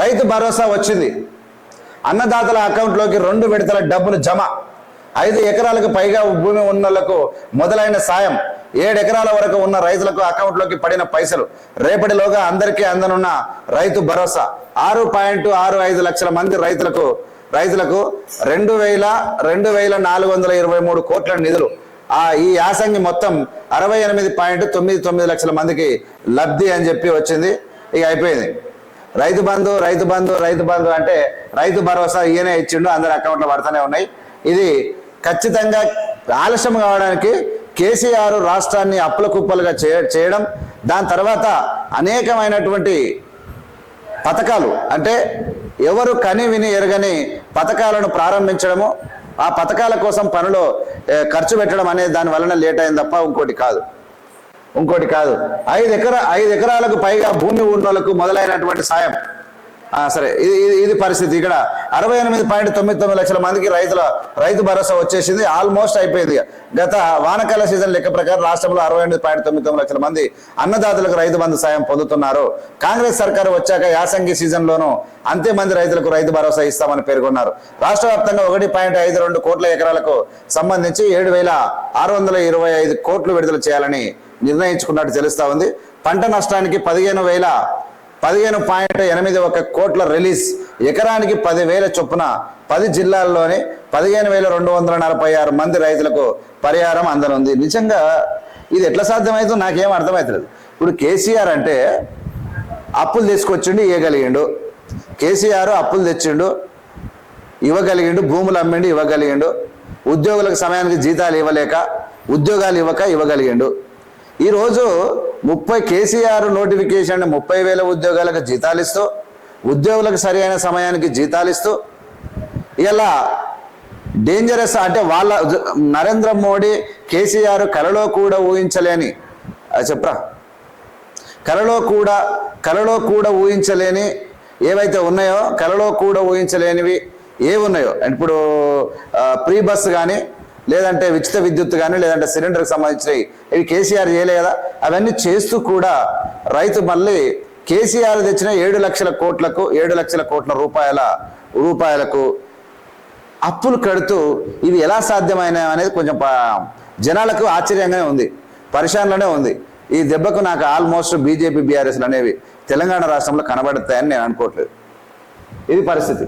రైతు భరోసా వచ్చింది. అన్నదాతల అకౌంట్లోకి రెండు విడతల డబ్బులు జమ. ఐదు ఎకరాలకు పైగా భూమి ఉన్నలకు మొదలైన సాయం. ఏడు ఎకరాల వరకు ఉన్న రైతులకు అకౌంట్లోకి పడిన పైసలు. రేపటిలోగా అందరికీ అందనున్న రైతు భరోసా. ఆరు పాయింట్ ఆరు ఐదు లక్షల మంది రైతులకు రైతులకు రెండు వేల రెండు వేల నాలుగు వందల ఇరవై మూడు కోట్ల నిధులు. ఆ ఈ యాసంగి మొత్తం అరవై ఎనిమిది పాయింట్ తొమ్మిది తొమ్మిది లక్షల మందికి లబ్ధి అని చెప్పి వచ్చింది. ఇక అయిపోయింది. రైతు బంధు రైతు బంధు రైతు బంధు అంటే రైతు భరోసా ఈయనే ఇచ్చిండు అందరి అకౌంట్లో పడుతూనే ఉన్నాయి. ఇది ఖచ్చితంగా ఆలస్యం కావడానికి కేసీఆర్ రాష్ట్రాన్ని అప్పుల కుప్పలుగా చేయడం దాని తర్వాత అనేకమైనటువంటి పథకాలు అంటే ఎవరు కని విని ఎరగని పథకాలను ప్రారంభించడము ఆ పథకాల కోసం పనులు ఖర్చు పెట్టడం అనేది దాని వలన లేట్ అయింది తప్ప ఇంకోటి కాదు. ఇంకోటి కాదు. ఐదు ఎకరా ఐదు ఎకరాలకు పైగా భూమి ఉన్నోళ్ళకు మొదలైనటువంటి సాయం. సరే ఇది ఇది- పరిస్థితి. ఇక్కడ అరవై ఎనిమిది పాయింట్ తొమ్మిది తొమ్మిది లక్షల మందికి రైతుల రైతు భరోసా వచ్చేసింది. ఆల్మోస్ట్ అయిపోయింది. గత వానకాల సీజన్ లెక్క ప్రకారం రాష్ట్రంలో అరవై ఎనిమిది పాయింట్ తొమ్మిది తొమ్మిది లక్షల మంది అన్నదాతలకు రైతు బంధు సాయం పొందుతున్నారు. కాంగ్రెస్ సర్కారు వచ్చాక యాసంగి సీజన్లోనూ అంతే మంది రైతులకు రైతు భరోసా ఇస్తామని పేర్కొన్నారు. రాష్ట్ర వ్యాప్తంగా ఒకటి పాయింట్ ఐదు రెండు కోట్ల ఎకరాలకు సంబంధించి ఏడు వేల ఆరు వందల ఇరవై ఐదు కోట్లు విడుదల చేయాలని నిర్ణయించుకున్నట్టు తెలుస్తూ ఉంది. పంట నష్టానికి పదిహేను వేల పదిహేను పాయింట్ ఎనిమిది ఒక కోట్ల రిలీజ్. ఎకరానికి పదివేల చొప్పున పది జిల్లాల్లోని పదిహేను వేల రెండు వందల నలభై ఆరు మంది రైతులకు పరిహారం అందనుంది. నిజంగా ఇది ఎట్లా సాధ్యమవుతుందో నాకేం అర్థమవుతలేదు ఇప్పుడు కేసీఆర్ అంటే అప్పులు తీసుకొచ్చిండు ఇవ్వగలిగిండు. కేసీఆర్ అప్పులు తెచ్చిండు ఇవ్వగలిగిండు భూములు అమ్మిండు ఇవ్వగలిగిండు. ఉద్యోగులకు సమయానికి జీతాలు ఇవ్వలేక ఉద్యోగాలు ఇవ్వక ఇవ్వగలిగిండు. ఈరోజు ముప్పై కేసీఆర్ నోటిఫికేషన్ ముప్పై వేల ఉద్యోగాలకు జీతాలు ఇస్తూ ఉద్యోగులకు సరైన సమయానికి జీతాలు ఇస్తూ ఇలా డేంజరస్ అంటే వాళ్ళ నరేంద్ర మోడీ కేసీఆర్ కలలో కూడా ఊహించలేని చెప్పరా. కలలో కూడా కలలో కూడా ఊహించలేని ఏవైతే ఉన్నాయో కలలో కూడా ఊహించలేనివి ఏవి ఉన్నాయో. ఇప్పుడు ప్రీ బస్ కానీ లేదంటే ఉచిత విద్యుత్ కానీ లేదంటే సిలిండర్కి సంబంధించినవి ఇవి కేసీఆర్ చేయలేదా అవన్నీ చేస్తూ కూడా రైతు మళ్ళీ కేసీఆర్ తెచ్చిన ఏడు లక్షల కోట్లకు ఏడు లక్షల కోట్ల రూపాయల రూపాయలకు అప్పులు కడుతూ ఇవి ఎలా సాధ్యమైన అనేది కొంచెం జనాలకు ఆశ్చర్యంగానే ఉంది. పరిశానలోనే ఉంది. ఈ దెబ్బకు నాకు ఆల్మోస్ట్ బీజేపీ బీఆర్ఎస్లు అనేవి తెలంగాణ రాష్ట్రంలో కనబడతాయని నేను అనుకోవట్లేదు. ఇది పరిస్థితి.